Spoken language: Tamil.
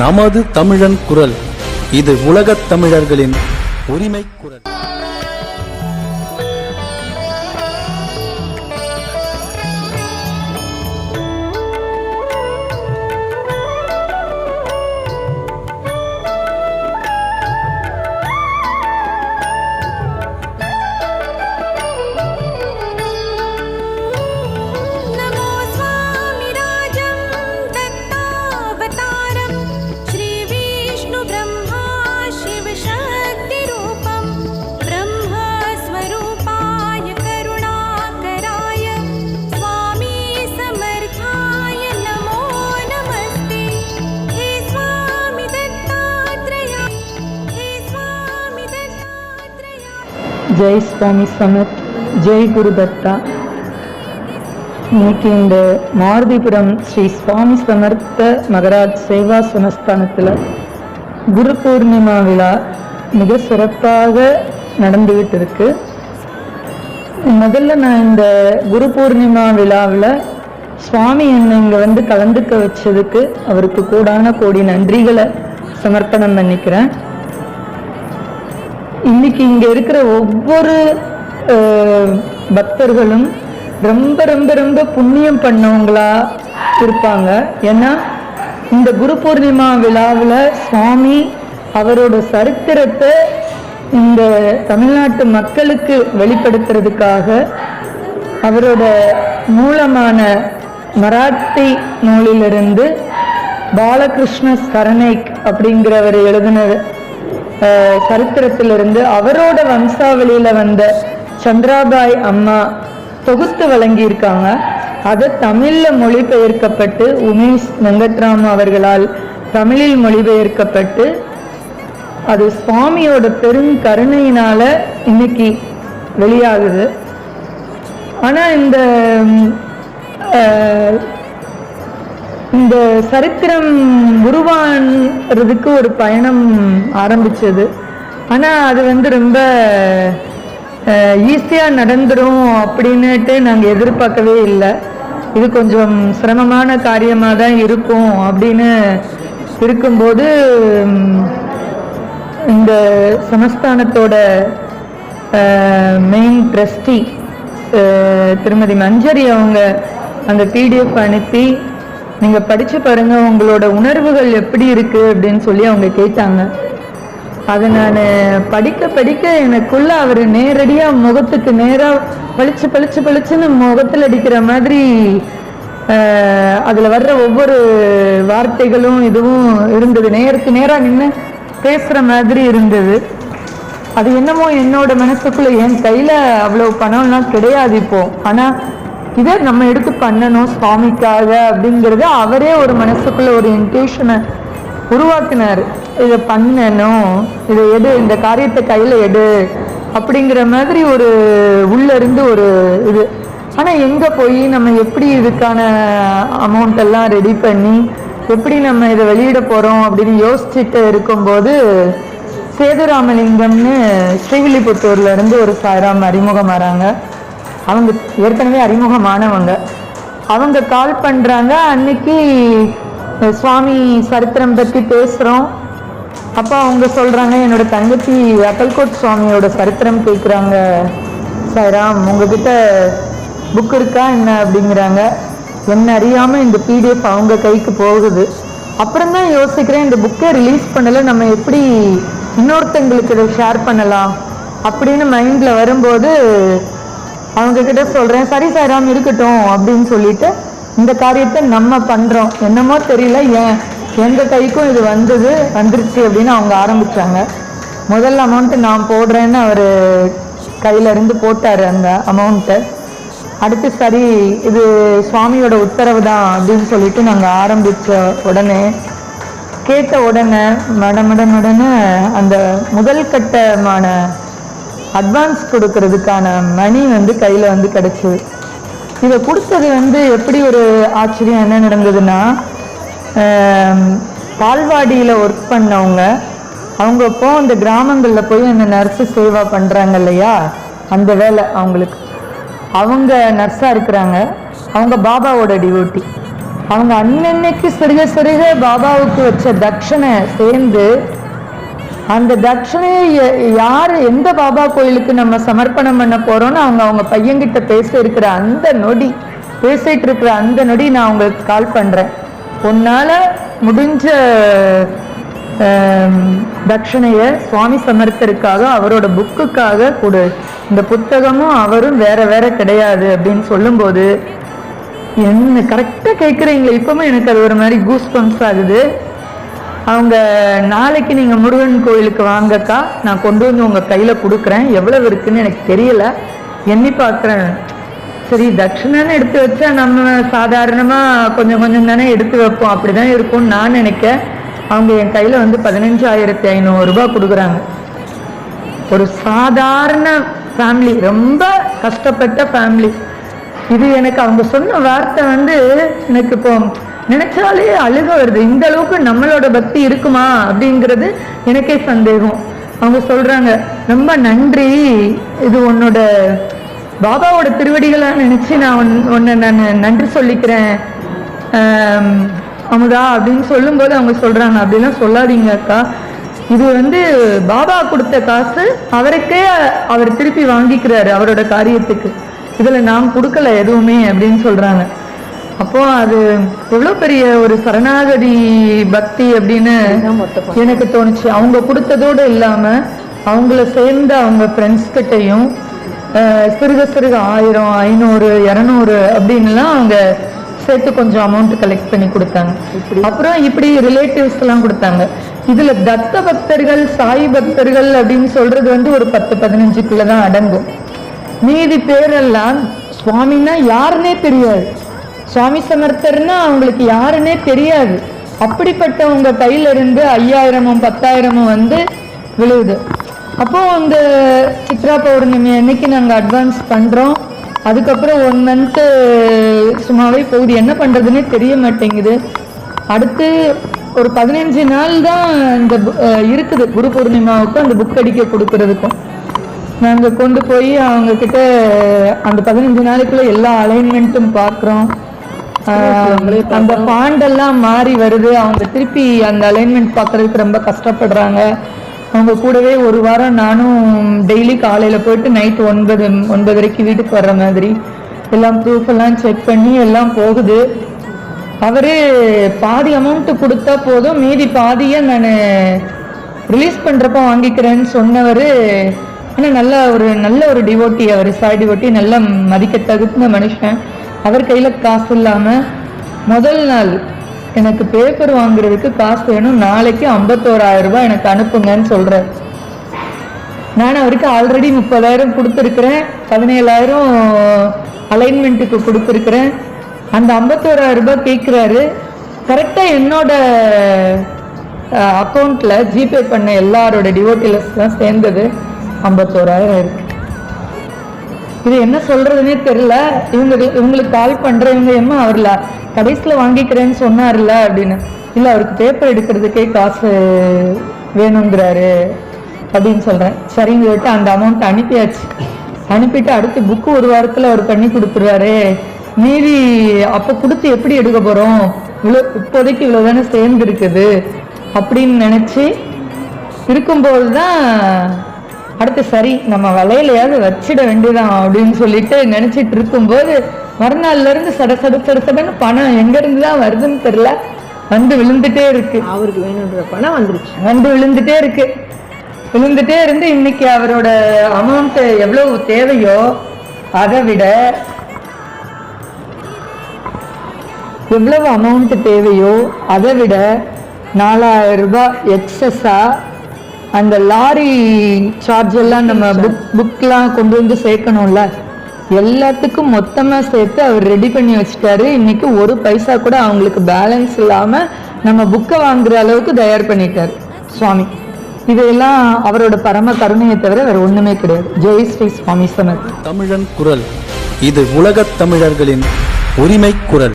நமது தமிழன் குரல். இது உலகத் தமிழர்களின் உரிமை குரல். ஜெய் சுவாமி சமத் ஜெய் குரு தத்தா. இன்னைக்கு இந்த மாருதிபுரம் ஸ்ரீ சுவாமி சமர்த்த மகராஜ் சேவா சமஸ்தானத்தில் குரு பூர்ணிமா விழா மிக சிறப்பாக நடந்துகிட்டு இருக்கு முதல்ல நான் இந்த குரு பூர்ணிமா விழாவில் சுவாமி என்னை இங்கே வந்து கலந்துக்க வச்சதுக்கு அவருக்கு கூடான கோடி நன்றிகளை சமர்ப்பணம் பண்ணிக்கிறேன். இன்னைக்கு இங்க இருக்கிற ஒவ்வொரு பக்தர்களும் ரொம்ப ரொம்ப ரொம்ப புண்ணியம் பண்ணவங்களா இருப்பாங்க. ஏன்னா இந்த குரு பூர்ணிமா விழாவில் சுவாமி அவரோட சரித்திரத்தை இந்த தமிழ்நாட்டு மக்களுக்கு வெளிப்படுத்துறதுக்காக அவரோட மூலமான மராத்தி நூலிலிருந்து பாலகிருஷ்ண சரணைக் அப்படிங்கிறவர் எழுதின சரித்திரத்திலிருந்து அவரோட வம்சாவளியில வந்த சந்திராபாய் அம்மா தொகுத்து வழங்கியிருக்காங்க. அது தமிழில் மொழிபெயர்க்கப்பட்டு உமேஷ் வெங்கட்ராம் அவர்களால் தமிழில் மொழிபெயர்க்கப்பட்டு அது சுவாமியோட பெரும் கருணையினால இன்னைக்கு வெளியாகுது. ஆனால் இந்த இந்த சரித்திரம் உருவானதுக்கு ஒரு பயணம் ஆரம்பிச்சது. ஆனால் அது வந்து ரொம்ப ஈஸியாக நடந்துடும் அப்படின்னுட்டு நாங்கள் எதிர்பார்க்கவே இல்லை. இது கொஞ்சம் சிரமமான காரியமாக தான் இருக்கும் அப்படின்னு இருக்கும்போது இந்த சமஸ்தானத்தோட மெயின் ட்ரஸ்டி திருமதி மஞ்சரி அவங்க அந்த பிடிஎஃப் அனுப்பி நீங்கள் படித்து பாருங்க உங்களோட உணர்வுகள் எப்படி இருக்கு அப்படின்னு சொல்லி அவங்க கேட்டாங்க. அதை நான் படிக்க படிக்க எனக்குள்ள அவர் நேரடியாக முகத்துக்கு நேராக பளிச்சு பளிச்சு பளிச்சுன்னு முகத்தில் அடிக்கிற மாதிரி அதில் வர்ற ஒவ்வொரு வார்த்தைகளும் இதுவும் இருந்தது. நேருக்கு நேராக நின்று பேசுகிற மாதிரி இருந்தது. அது என்னமோ என்னோட மனசுக்குள்ள என் கையில் அவ்வளோ பணம்லாம் கிடையாது இப்போ. ஆனால் இதை நம்ம எடுத்து பண்ணணும் சுவாமிக்காக அப்படிங்கிறது அவரே ஒரு மனசுக்குள்ள ஒரு இன்டேஷனை உருவாக்குனார். இதை பண்ணணும் இதை எடு இந்த காரியத்தை கையில் எடு அப்படிங்கிற மாதிரி ஒரு உள்ளேருந்து ஒரு இது. ஆனால் எங்கே போய் நம்ம எப்படி இதுக்கான அமௌண்ட் எல்லாம் ரெடி பண்ணி எப்படி நம்ம இதை வெளியிட போகிறோம் அப்படின்னு யோசிச்சுட்டு இருக்கும்போது சேதுராமலிங்கம்னு ஸ்ரீவில்லிபுத்தூர்ல இருந்து ஒரு சாய்ராம் அறிமுகம் வராங்க அவங்க ஏற்கனவே அறிமுகமானவங்க. அவங்க கால் பண்ணுறாங்க அன்னைக்கு சுவாமி சரித்திரம் பற்றி பேசுகிறோம் அப்போ அவங்க சொல்கிறாங்க என்னோட தங்கச்சி அக்கல்கோட் சுவாமியோட சரித்திரம் கேட்குறாங்க சாய்ராம் உங்ககிட்ட புக் இருக்கா என்ன அப்படிங்கிறாங்க. என்ன அறியாமல் இந்த பிடிஎஃப் அவங்க கைக்கு போகுது. அப்புறம் தான் யோசிக்கிறேன் இந்த புக்கை ரிலீஸ் பண்ணலை நம்ம எப்படி இன்னொருத்தங்களுக்கு இதை ஷேர் பண்ணலாம் அப்படின்னு மைண்டில் வரும்போது அவங்க கிட்ட சொல்கிறேன் சரி சாய்ராம் இருக்கட்டும் அப்படின்னு சொல்லிட்டு இந்த காரியத்தை நம்ம பண்ணுறோம் என்னமோ தெரியல ஏன்? எங்கள் கைக்கும் இது வந்தது வந்துருச்சு அப்படின்னு அவங்க ஆரம்பிச்சாங்க. முதல் அமௌண்ட்டு நான் போடுறேன்னு அவர் கையில இருந்து அந்த அமௌண்ட்டை அடுத்து சரி இது சுவாமியோட உத்தரவு தான் அப்படின்னு சொல்லிட்டு நாங்கள் ஆரம்பித்த உடனே கேட்ட உடனே மடமட மடன்னு அந்த முதல் கட்டமான அட்வான்ஸ் கொடுக்கறதுக்கான மணி வந்து கையில் வந்து கிடச்சிது. இதை கொடுத்தது வந்து எப்படி ஒரு ஆச்சரியம் என்ன நடந்ததுன்னா பால்வாடியில் ஒர்க் பண்ணவங்க அவங்க இப்போ அந்த கிராமங்களில் போய் அந்த நர்ஸு சேவா பண்ணுறாங்க இல்லையா? அந்த வேலை அவங்களுக்கு. அவங்க நர்ஸாக இருக்கிறாங்க. அவங்க பாபாவோட டிவோட்டி அவங்க அன்னன்னைக்கு சிறுக சிறுக பாபாவுக்கு வச்ச தட்சணை சேர்ந்து அந்த தட்சணையை யார் எந்த பாபா கோயிலுக்கு நம்ம சமர்ப்பணம் பண்ண போகிறோம்னு அவங்க அவங்க பையன்கிட்ட பேச இருக்கிற அந்த நொடி பேசிட்டு இருக்கிற அந்த நொடி நான் உங்களுக்கு கால் பண்ணுறேன் உன்னால் முடிஞ்ச தட்சணையை சுவாமி சமர்த்தருக்காக அவரோட புக்குக்காக கொடு. இந்த புத்தகமும் அவரும் வேற வேற கிடையாது அப்படின்னு சொல்லும்போது என்ன கரெக்டாக கேட்குறீங்களே இப்பவுமே எனக்கு அது ஒரு மாதிரி கூஸ் பம்ப்ஸ் ஆகுது. அவங்க நாளைக்கு நீங்க முருகன் கோயிலுக்கு வாங்கக்கா நான் கொண்டு வந்து உங்க கையில கொடுக்குறேன். எவ்வளவு இருக்குன்னு எனக்கு தெரியல. எண்ணி பார்க்குறேன். சரி தட்சிணன்னு எடுத்து வச்சா நம்ம சாதாரணமா கொஞ்சம் கொஞ்சம் தானே எடுத்து வைப்போம். அப்படிதான் இருக்கும்னு நான் நினைக்க அவங்க என் கையில வந்து பதினஞ்சாயிரத்தி ஐநூறு ரூபாய் கொடுக்குறாங்க. ஒரு சாதாரண ஃபேமிலி ரொம்ப கஷ்டப்பட்ட ஃபேமிலி இது எனக்கு அவங்க சொன்ன வார்த்தை வந்து எனக்கு இப்போ நினைச்சாலே அழுக வருது. இந்த அளவுக்கு நம்மளோட பக்தி இருக்குமா? அப்படிங்கிறது எனக்கே சந்தேகம். அவங்க சொல்றாங்க ரொம்ப நன்றி. இது உன்னோட பாபாவோட திருவடிகளாக நினைச்சு நான் உன்னை நான் நன்றி சொல்லிக்கிறேன். அமுதா அப்படின்னு சொல்லும்போது அவங்க சொல்றாங்க அப்படிலாம் சொல்லாதீங்க அக்கா. இது வந்து பாபா கொடுத்த காசு அவருக்கே அவர் திருப்பி வாங்கிக்கிறாரு அவரோட காரியத்துக்கு. இதுல நான் கொடுக்கல எதுவுமே அப்படின்னு சொல்றாங்க. அப்போ அது எவ்வளவு பெரிய ஒரு சரணாகதி பக்தி அப்படின்னு எனக்கு தோணுச்சு. அவங்க கொடுத்ததோடு இல்லாம அவங்கள சேர்ந்த அவங்க ஃப்ரெண்ட்ஸ் கிட்டையும் சிறுக சிறுக ஆயிரம் ஐநூறு இரநூறு அப்படின்லாம் அவங்க சேர்த்து கொஞ்சம் அமௌண்ட் கலெக்ட் பண்ணி கொடுத்தாங்க. அப்புறம் இப்படி ரிலேட்டிவ்ஸ் எல்லாம் கொடுத்தாங்க. இதுல தத்த பக்தர்கள் சாய் பக்தர்கள் அப்படின்னு சொல்றது வந்து ஒரு பத்து பதினஞ்சுக்குள்ள தான் அடங்கும். மீதி பேரெல்லாம் சுவாமின்னா யாருன்னே தெரியாது. சுவாமி சமர்த்தர்னா அவங்களுக்கு யாருன்னே தெரியாது. அப்படிப்பட்டவங்க கையில இருந்து ஐயாயிரமும் பத்தாயிரமும் வந்து விழுவுது. அப்போ அந்த சித்ரா பௌர்ணமி அன்னைக்கு நாங்கள் அட்வான்ஸ் பண்றோம். அதுக்கப்புறம் ஒன் மந்த்து சும்மாவே போகுது. என்ன பண்றதுன்னே தெரிய மாட்டேங்குது. அடுத்து ஒரு பதினஞ்சு நாள் தான் இந்த இருக்குது. குரு பூர்ணிமாவுக்கும் அந்த புக் அடிக்க கொடுக்கறதுக்கும். நாங்கள் கொண்டு போய் அவங்கக்கிட்ட அந்த பதினஞ்சு நாளைக்குள்ள எல்லா அலைன்மெண்ட்டும் பார்க்குறோம். அந்த பாண்டெல்லாம் மாறி வருது. அவங்க திருப்பி அந்த அலைன்மெண்ட் பார்க்கறதுக்கு ரொம்ப கஷ்டப்படுறாங்க. அவங்க கூடவே ஒரு வாரம் நானும் டெய்லி காலையில் போயிட்டு நைட் ஒன்பது ஒன்பதரைக்கு வீட்டுக்கு வர்ற மாதிரி எல்லாம் ப்ரூஃப் எல்லாம் செக் பண்ணி எல்லாம் போகுது. அவரு பாதி அமௌண்ட் கொடுத்தா போதும். மீதி பாதியை நான் ரிலீஸ் பண்ணுறப்ப வாங்கிக்கிறேன்னு சொன்னவர் ஆனால் நல்ல ஒரு நல்ல ஒரு டிவோட்டி அவர் சாய் டிவோட்டி நல்ல மதிக்க தகுந்த மனுஷன். அவர் கையில் காசு இல்லாமல் முதல் நாள் எனக்கு பேப்பர் வாங்குறதுக்கு காசு வேணும். நாளைக்கு ஐம்பத்தோராயிரம் ரூபாய் எனக்கு அனுப்புங்கன்னு சொல்றாரு நான் அவருக்கு ஆல்ரெடி முப்பதாயிரம் கொடுத்துருக்குறேன். பதினேழாயிரம் அலைன்மெண்ட்டுக்கு கொடுத்துருக்குறேன். அந்த ஐம்பத்தோராயிரம் ரூபாய் கேட்குறாரு கரெக்டாக என்னோட அக்கௌண்ட்டில் ஜிபே பண்ண எல்லாரோட டிவோட்டிலஸ்லாம் சேர்ந்தது ஐம்பத்தோராயிரம் இருக்குது இது என்ன சொல்றதுன்னே தெரியல. இவங்க இவங்களுக்கு கால் பண்றேன் இவங்க ஏமா அவர்ல? கடைசியில் வாங்கிக்கிறேன்னு சொன்னார்ல அப்படின்னு. இல்லை அவருக்கு பேப்பர் எடுக்கிறதுக்கே காசு வேணுங்கிறாரு அப்படின்னு சொல்கிறேன் சரின்னு சொல்லிட்டு அந்த அமௌண்ட் அனுப்பியாச்சு. அனுப்பிட்டு அடுத்து புக்கு ஒரு வாரத்தில் அவர் பண்ணி கொடுத்துருவாரு. மீதி அப்போ கொடுத்து எப்படி எடுக்க போகிறோம் இவ்வளோ இப்போதைக்கு இவ்வளோ தானே சேர்ந்து இருக்குது அப்படின்னு நினச்சி இருக்கும்போது தான் அடுத்து சரி நம்ம வலையிலையாவது வச்சிட வேண்டியதான் அப்படின்னு சொல்லிட்டு நினைச்சிட்டு இருக்கும்போது மறுநாள்ல இருந்து சட சட சட சடன்னு பணம் எங்க இருந்து தான் வருதுன்னு தெரியல. வந்து விழுந்துட்டே இருக்கு. அவருக்கு வேணுன்ற பணம் வந்துருச்சு. வந்து விழுந்துட்டே இருக்கு. விழுந்துட்டே இருந்து இன்னைக்கு அவரோட அமௌண்ட் எவ்வளவு தேவையோ அதை விட எவ்வளவு அமௌண்ட் தேவையோ அதை விட நாலாயிரம் ரூபாய் எக்ஸஸா அந்த லாரி சார்ஜ் எல்லாம் நம்ம புக் புக்லாம் கொண்டு வந்து சேர்க்கணும்ல? எல்லாத்துக்கும் மொத்தமா சேர்த்து அவர் ரெடி பண்ணி வச்சுட்டாரு. இன்னைக்கு ஒரு பைசா கூட அவங்களுக்கு பேலன்ஸ் இல்லாம நம்ம புக்கை வாங்குற அளவுக்கு தயார் பண்ணிட்டாரு. சுவாமி. இதெல்லாம் அவரோட பரம கருணையை தவிர வேற ஒண்ணுமே கிடையாது. ஜெய் ஸ்ரீ சுவாமி சமத் தமிழன் குரல். இது உலகத் தமிழர்களின் உரிமை குரல்.